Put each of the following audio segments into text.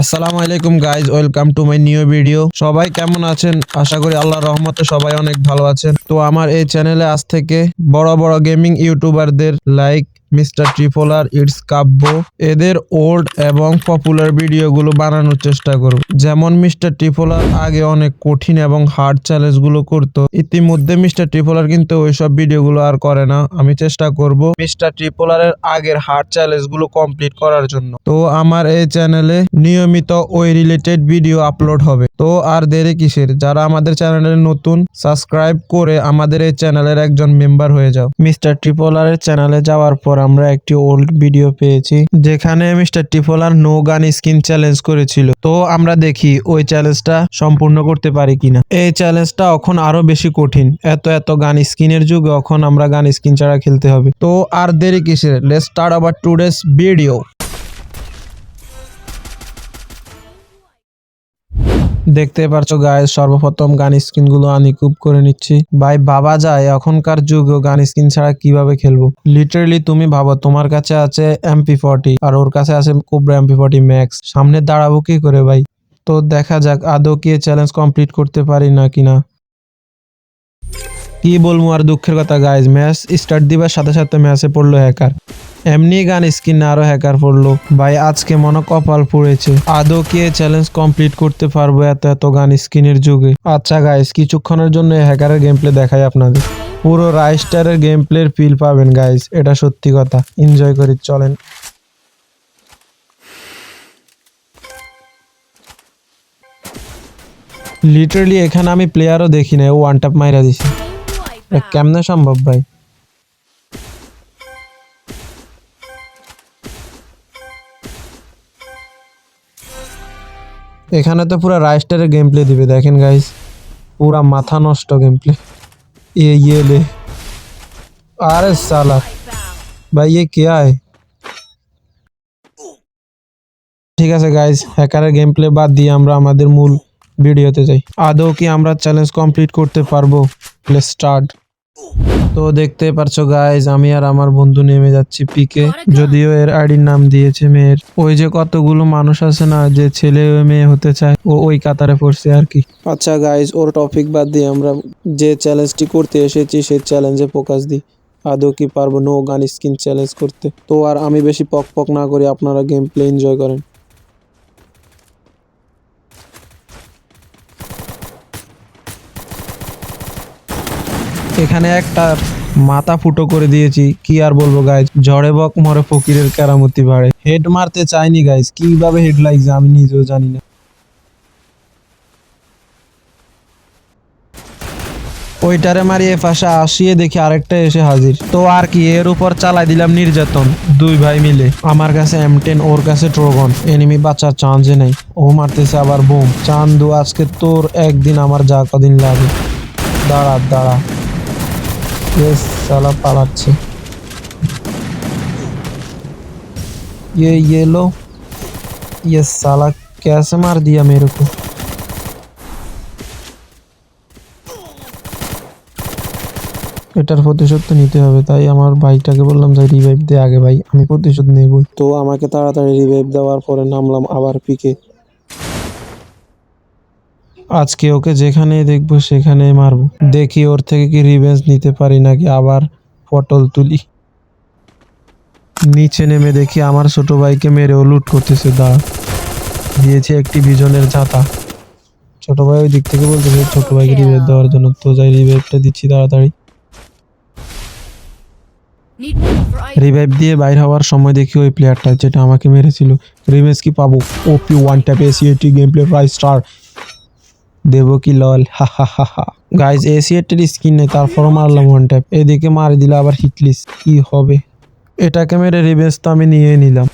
আসসালামু আলাইকুম guys welcome to my new video সবাই কেমন আছেন? আশা করি আল্লাহ রহমতে সবাই অনেক ভালো আছেন। তো আমার এই চ্যানেলে আজ থেকে বড় বড় গেমিং ইউটিউবারদের লাইক মিস্টার ট্রিপোলার, ইটস কাব্য, এদের ওল্ড এবং পপুলার ভিডিওগুলো বানানোর চেষ্টা করব। যেমন মিস্টার ট্রিপোলার আগে অনেক কঠিন এবং হার্ড চ্যালেঞ্জগুলো করতো। ইতিমধ্যে মিস্টার ট্রিপোলার কিন্তু ওইসব ভিডিওগুলো আর করে না। আমি চেষ্টা করব মিস্টার ট্রিপোলারের আগের হার্ড চ্যালেঞ্জগুলো কমপ্লিট করার জন্য। তো আমার এই চ্যানেলে নিয়মিত ওই রিলেটেড ভিডিও আপলোড হবে। তো আর দেরি কিসের? যারা আমাদের চ্যানেলে নতুন, সাবস্ক্রাইব করে আমাদের এই চ্যানেলের একজন মেম্বার হয়ে যাও। মিস্টার ট্রিপোলারের চ্যানেলে যাওয়ার পর আমরা একটি ওল্ড ভিডিও পেয়েছি, যেখানে মিস্টার টিফলার নো গান স্কিন চ্যালেঞ্জ করেছিল। তো আমরা দেখি ওই চ্যালেঞ্জটা সম্পূর্ণ করতে পারি কিনা। এই চ্যালেঞ্জটা এখন আরও বেশি কঠিন। এত এত গান স্কিনের যুগে এখন আমরা গান স্কিন ছাড়া খেলতে হবে। তো আর দেরি কিসের? লেটস স্টার্ট আবার টুডেস ভিডিও দেখতে পারছ গায়ে সর্বপ্রথম গান স্কিনগুলো আনিকুপ করে নিচ্ছি। ভাই, বাবা যায়, এখনকার যুগে গান স্ক্রিন ছাড়া কীভাবে খেলব? লিটারালি তুমি ভাবো, তোমার কাছে আছে এমপি ফর্টি আর ওর কাছে আছে কোবরা এমপি ফর্টি ম্যাক্স সামনে দাঁড়াবো কি করে ভাই? তো দেখা যাক, আদৌ কি চ্যালেঞ্জ কমপ্লিট করতে পারি না কিনা কি বলব আর দুঃখের কথা গাইজ ম্যাচ স্টার্ট দিবার সাথে সাথে ম্যাচে পড়ল হ্যাকার এমনি গান স্কিন আরও হ্যাকার পড়ল। ভাই, আজকে মনে কপাল পড়েছে। আদৌ কি চ্যালেঞ্জ কমপ্লিট করতে পারব এত এত গান স্কিনের যুগে? আচ্ছা গাইজ কিছুক্ষণের জন্য হ্যাকারের গেম প্লে দেখাই আপনাদের। পুরো রাইস্টারের গেম প্লের ফিল পাবেন গাইজ এটা সত্যি কথা। এনজয় করি চলেন। লিটারলি এখানে আমি প্লেয়ারও দেখি না ওয়ান টাপ মাইরা দিছি। কেমনে সম্ভব ভাই? এখানে তো পুরো রাইস্টারের গেম প্লে দিবে দেখেন গাইস পুরা মাথা নষ্ট গেম প্লে ये ये ले अरे साला भाई ये क्या है ঠিক আছে গাইস হ্যাকারের গেম প্লে বাদ দিয়ে আমরা আমাদের মূল ভিডিওতে যাই আদৌ কি আমরা চ্যালেঞ্জ কমপ্লিট করতে পারবো প্লে স্টার্ট তো দেখতে পারছ গাইজ আমি আর আমার বন্ধু নেমে যাচ্ছি পিকে। যদিও এর আইডির নাম দিয়েছে মেয়ের। ওই যে কতগুলো মানুষ আছে না, যে ছেলে মেয়ে হতে চায়, ও ওই কাতারে পড়ছে আর কি। আচ্ছা গাইজ ওর টপিক বাদ দিয়ে আমরা যে চ্যালেঞ্জটি করতে এসেছি, সেই চ্যালেঞ্জে ফোকাস দিই। আদৌ কি পারব? নো গান স্কিন চ্যালেঞ্জ করতে। তো আর আমি বেশি পক পক না করি আপনারা গেম প্লে এনজয় করেন। এখানে একটা মাথা ফুটো করে দিয়েছি। কি আর বলব গাইজ ঝড়ে বক, মরে ফকিরের কেরামতি বাড়ে। হেড মারতে চাইনি গাইজ কীভাবে হেড লাগছে আমি নিজেও জানি না। ওইটারে মারিয়ে পাশে আসিয়ে দেখি আরেকটা এসে হাজির। তো আর কি, এর উপর চালাই দিলাম নির্যাতন। দুই ভাই মিলে। আমার কাছে এম টেন ওর কাছে ট্রোগন এনিমি বাঁচার চান্সে নেই। ও মারতেছে আবার বোম। চান্দু, আজকে তোর একদিন আমার যা কদিন লাগে। দাঁড়া দাঁড়া। ইয়েস साला পালাচ্ছে ये ये लो ये साला कैसे मार दिया मेरे को এটার প্রতিশোধ তো নিতে হবে তাই আমার ভাইটাকে বললাম যে রিভাইভ দে আগে ভাই আমি প্রতিশোধ নেবই তো আমাকে তাড়াতাড়ি রিভাইভ দেওয়ার পরে নামলাম আবার পিকে আজকে ওকে যেখানে দেখব সেখানে মারবো। দেখি ওর থেকে কি রিভেঞ্জ নিতে পারি নাকি আবার পটল তুলি। নিচে নেমে দেখি আমার ছোট ভাইকে মেরে ও লুট করতেছে দাঁড়া। দিয়েছে একটি বিজনের ছাতা। ছোট ভাই ওই দিক থেকে বলতেছে ছোট ভাইকে রিভাইভ দেওয়ার জন্য তো যাই রিভাইভটা দিচ্ছি তাড়াতাড়ি. রিভাইভ দিয়ে বাইর হওয়ার সময় দেখি ওই প্লেয়ারটা যেটা আমাকে মেরেছিল। রিভেঞ্জ কি পাবো? ওপি ওয়ান ট্যাপ এসিএটি গেম প্লে প্রাইস স্টার দেবো কি লল? হা হা হা হা। গাইজ এসিএটির স্কিন নেই, তারপরও মারলাম ওয়ান ট্যাপ এদিকে মারি দিলে আবার হিটলিস কি হবে? এটাকে মেরে রিভেঞ্জ তো আমি নিয়ে নিলাম।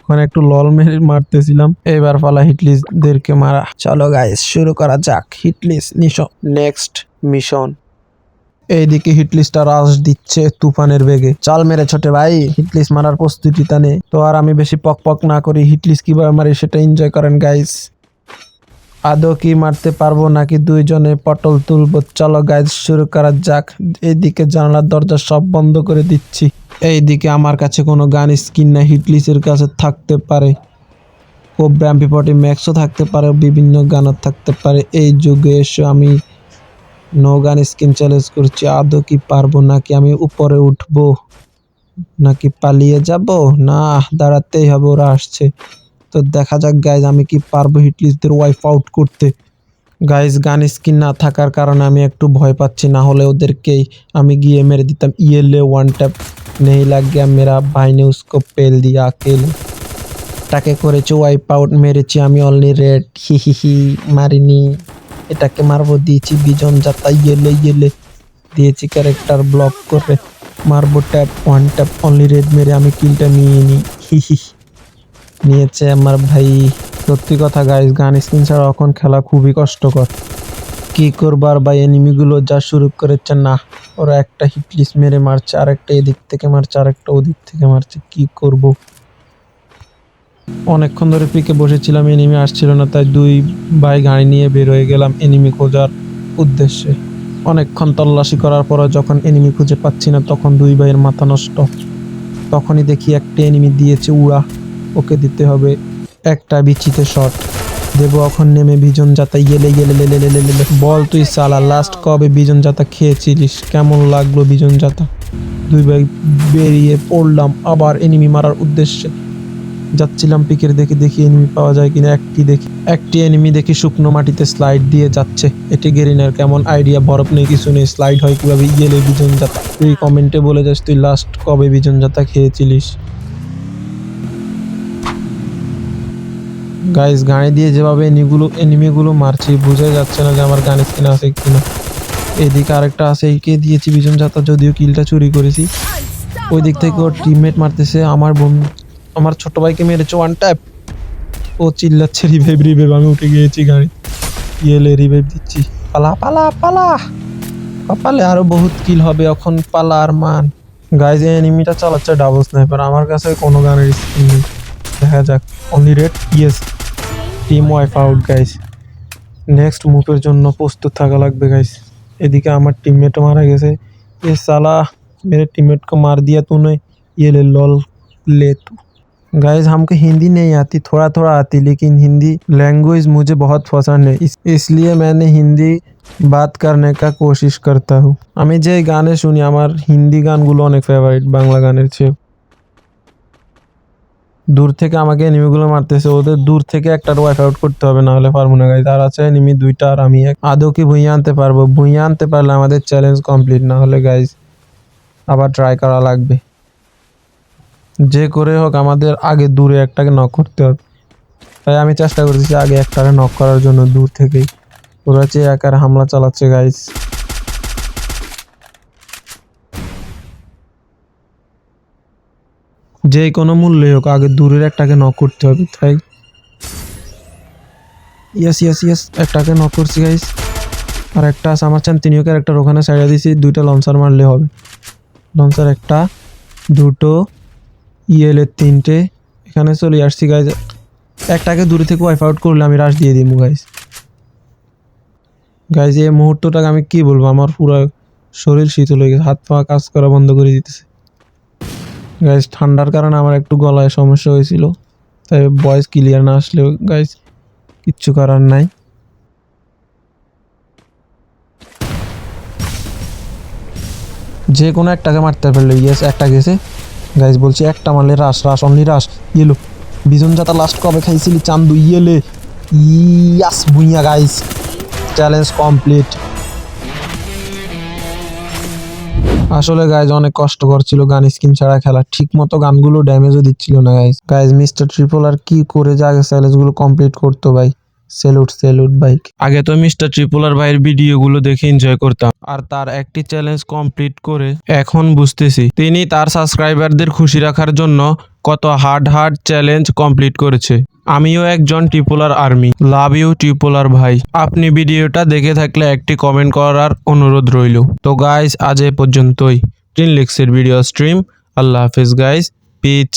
ওখানে একটু লল মেরে মারতেছিলাম। এবার পালা হিটলিসদেরকে মারা। চলো গাইজ শুরু করা যাক। হিটলিস নিশো নেক্সট মিশন এইদিকে হিটলিস্টটা রাশ দিচ্ছে তুফানের বেগে। চাল মেরে ছোটে ভাই হিটলিস মারার প্রস্তুতি নে। তো আর আমি বেশি পক পক না করি হিটলিস কীভাবে মারি সেটা এনজয় করেন গাইস আদৌ কি মারতে পারব নাকি দুইজনে পটল তুলবো? চলো গাইজ শুরু করা যাক। এইদিকে জানলার দরজা সব বন্ধ করে দিচ্ছি। এইদিকে আমার কাছে কোনো গান, স্কিন না হিটলিসের কাছে থাকতে পারে। কোবরা এমপি ফর্টি ম্যাক্সও থাকতে পারে বিভিন্ন গানও থাকতে পারে। এই যুগে এসে, আমি নো গান, স্কিন চ্যালেঞ্জ করছি। আদৌ কি পারব নাকি আমি উপরে উঠবো? নাকি পালিয়ে যাব? না, দাঁড়াতেই হবে, ওরা আসছে। তো দেখা যাক গাইজ আমি কি পারব হিটলিস্টদের ওয়াইফ আউট করতে। গাইজ গান স্কিন না থাকার কারণে আমি একটু ভয় পাচ্ছি, না হলে ওদেরকেই আমি গিয়ে মেরে দিতাম। ইয়েলে ওয়ান ট্যাপ নেই লাগ মেরা ভাই নে উসকো পেল দিয়া কেল তাকে করেছে ওয়াইপ আউট মেরেছি আমি অনলি রেড হি হি হি, মারিনি। এটাকে মারবো, দিয়েছি বিজন যাতা ইয়েলে ইয়েলে দিয়েছি ক্যারেক্টার ব্লক করে। মারবো tap one tap only red মেরে আমি কিলটা নিয়ে নিই। হি হি হি। নিয়েছে আমার ভাই। সত্যি কথা গাইস গান স্ক্রিন ছাড়া এখন খেলা খুবই কষ্টকর। কি করবার বা এনিমিগুলো যা শুরু করেছে, না, ওরা একটা হিটলিস্ট মেরে মারছে আর একটা এদিক থেকে মারছে আর একটা ওদিক থেকে মারছে, কি করব? অনেকক্ষণ ধরে পিকে বসেছিলাম এনিমি আসছিল না, তাই দুই ভাই গাড়ি নিয়ে বের হয়ে গেলাম এনিমি খোঁজার উদ্দেশ্যে। অনেকক্ষণ তল্লাশি করার পর যখন এনিমি খুঁজে পাচ্ছি না, তখন দুই ভাইয়ের মাথা নষ্ট। তখনই দেখি একটা এনিমি দিয়েছে, উড়া। ওকে দিতে হবে। একটা বিচিতে শট। দেবো এখন নেমে বিজন যাতা ইয়েলে গেলে লেলে লেলে লেলে বল তুই সালা লাস্ট কবে বিজন যাতা খেয়েছিলিস? কেমন লাগল বিজন যাতা? দুই ভাই বেরিয়ে পড়লাম আবার এনিমি মারার উদ্দেশ্যে। যাচ্ছিলাম পিকের দেখে, দেখি এনিমি পাওয়া যায় কিনা। একটি দেখি, একটি এনিমি দেখি শুকনো মাটিতে স্লাইড দিয়ে যাচ্ছে। এটি গেরিনার কেমন আইডিয়া বরফ নেই, কিছু নেই স্লাইড হয় কীভাবে? গেলে বিজন যাতা। তুই কমেন্টে বলে যাস, তুই লাস্ট কবে বিজন যাতা খেয়েছিলিস? গাইস গাড়ি দিয়ে যেভাবে এনিগুলো এনিমিগুলো মারছি, বোঝাই যাচ্ছে না যে আমার গান স্কিন আছে কিনা। এদিকে আরেকটা আছে, একে দিয়েছি বিজন যাতা যদিও কিলটা চুরি করেছি। ওই দিক থেকে ওর টিমমেট মারতেছে, আমার বোন, আমার ছোট ভাইকে মেরেছে ওয়ান ট্যাপ ও চিল্লাচ্ছে রিভাইভ রিভাইভ আমি উঠে গিয়েছি গাড়ি। ইয়েলে রিভাইভ দিচ্ছি। পালা পালা পালা! কপালে আরও বহুত কিল হবে, এখন পালা আর মান। গাইজ এনিমিটা চালাচ্ছে ডাবল স্নাইপার আমার কাছে কোনো গানের স্কিন নেই। দেখা যাক only red yes team wipe out guys next মুভের জন্য প্রস্তুত থাকা লাগবে গাইস এদিকে আমার টিমমেটও मारा গেছে ये साला मेरे टीममेट को मार दिया तूने ये ले लॉल ले तू गाइस हमको हिंदी नहीं आती थोड़ा थोड़ा आती लेकिन हिंदी लैंग्वेज मुझे बहुत पसंद है इस, इसलिए मैंने हिंदी বাত करने का कोशिश करता हूँ আমি যে গানে শুনি আমার হিন্দি গানগুলো অনেক ফেভারিট বাংলা গানের চেয়ে দূর থেকে আমাকে এনিমিগুলো মারতেছে, ওদের দূর থেকে একটা ওয়াইফ আউট করতে হবে না হলে পারব না গাইজ আর আছে এনিমি দুইটা, আর আমি এক। আদৌ কি ভুইয়া আনতে পারব? ভুইয়া আনতে পারলে আমাদের চ্যালেঞ্জ কমপ্লিট না হলে গাইজ আবার ট্রাই করা লাগবে। যে করে হোক, আমাদের আগে দূরে একটাকে নক করতে হবে। তাই আমি চেষ্টা করতেছি আগে একটাকে নক করার জন্য দূর থেকেই। ওরা চেয়ে একার হামলা চালাচ্ছে গাইজ যে কোনো মূল্যে হোক, আগে দূরের একটাকে নক করতে হবে, তাই? ইয়াস ইয়াস ইয়েস একটাকে নক করছি গাইস আর একটা আমার চান তিনিও ক্যারেক্টার ওখানে সাইডে দিয়েছি দুইটা লঞ্চার মারলে হবে। লঞ্চার একটা, দুটো ইয়েলের তিনটে। এখানে চলে আসছি গাইজ একটাকে দূরে থেকে ওয়াইফ আউট করলে আমি রাশ দিয়ে দিব গাইজ গাইজ এই মুহূর্তটাকে আমি কি বলব? আমার পুরো শরীর শীতল হয়ে গেছে, হাত পা কাজ করা বন্ধ করে দিতেছে। গাইজ ঠান্ডার কারণে আমার একটু গলায় সমস্যা হয়েছিল, তাই ভয়েস ক্লিয়ার না আসলেও গাইজ কিচ্ছু করার নাই। যে কোনো একটাকে মারতে পারল ইয়েস একটা গেছে। গাইজ বলছি একটা মারলে রাস রাস অনলি রাস ইয়েলো বিজন যাতা লাস্ট কবে খাইছিলি? চান্দু ইয়েলে ইয়াস, ভুইয়া গাইজ চ্যালেঞ্জ কমপ্লিট আসলে গাইজ অনেক কষ্টকর ছিল গান স্কিন ছাড়া খেলা। ঠিক মতো গানগুলো ড্যামেজও দিচ্ছিল না গাইজ গাইজ মিস্টার ট্রিপল আর কি করে যে আগে চ্যালেঞ্জগুলো কমপ্লিট করতো ভাই? সেলুট সেলুট বাইক আগে তো মিস্টার ট্রিপলার ভাইয়ের ভিডিওগুলো দেখে এনজয় করতাম। আর তার একটি চ্যালেঞ্জ কমপ্লিট করে এখন বুঝতেছি তিনি তার সাবস্ক্রাইবারদের খুশি রাখার জন্য কত হার্ড হার্ড চ্যালেঞ্জ কমপ্লিট করেছে। আমিও একজন Tripler army. Love you Tripler ভাই। আপনি ভিডিওটা দেখে থাকলে একটি কমেন্ট করার অনুরোধ রইল। তো গাইস আজ এ পর্যন্তই। টিনলিক্সের ভিডিও স্ট্রিম আল্লাহ হাফিজ গাইস পিচ